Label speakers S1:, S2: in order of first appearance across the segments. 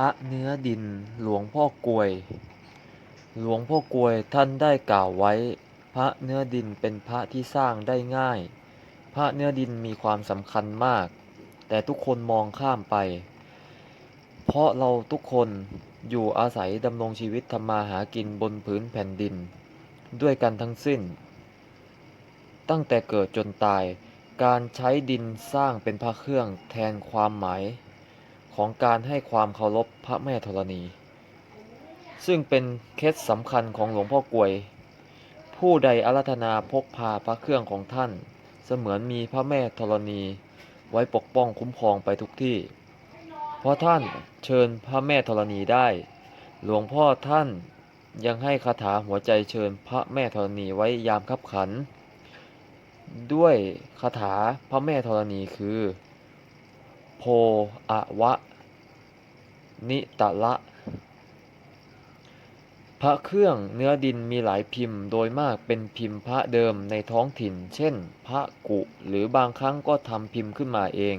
S1: ระเนื้อดินหลวงพ่อกลวย หลวงพ่อกลวยท่านได้กล่าวไว้ พระเนื้อดินเป็นพระที่สร้างได้ง่าย พระเนื้อดินมีความสำคัญมาก แต่ทุกคนมองข้ามไป เพราะเราทุกคนอยู่อาศัยดำรงชีวิตทำมาหากินบนพื้นแผ่นดิน ด้วยกันทั้งสิ้น ตั้งแต่เกิดจนตาย การใช้ดินสร้างเป็นพระเครื่องแทนความหมาย ของการให้ความเคารพพระแม่ธรณี ซึ่งเป็นเคล็ดสำคัญของหลวงพ่อกลวย ผู้ใดอารัธนาพกพาพระเครื่องของท่าน เสมือนมีพระแม่ธรณีไว้ปกป้องคุ้มครองไปทุกที่ เพราะท่านเชิญพระแม่ธรณีได้ หลวงพ่อท่านยังให้คาถาหัวใจเชิญพระแม่ธรณีไว้ยามคับขัน ด้วยคาถาพระแม่ธรณีคือ โพอะวะ นิตะละ พระเครื่องเนื้อดินมีหลายพิมพ์ โดยมากเป็นพิมพ์พระเดิมในท้องถิ่น เช่น พระกุ หรือบางครั้งก็ทำพิมพ์ขึ้นมาเอง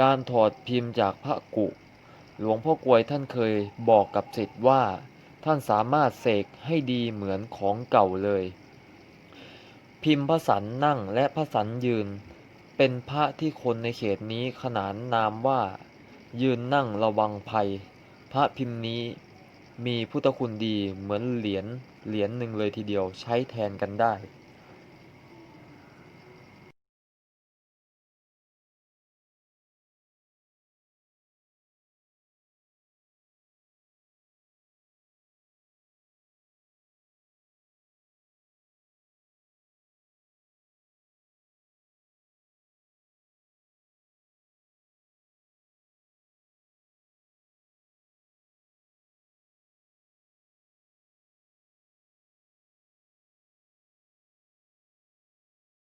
S1: การถอดพิมพ์จากพระกุ หลวงพ่อกวยท่านเคยบอกกับศิษย์ว่า ท่านสามารถเสกให้ดีเหมือนของเก่าเลย พิมพ์พระสันนั่งและพระสันยืน เป็นพระที่คนในเขตนี้ขนานนามว่า ยืนนั่งระวังภัย พระพิมพ์นี้มีพุทธคุณดีเหมือนเหรียญเหรียญหนึ่งเลยทีเดียวใช้แทนกันได้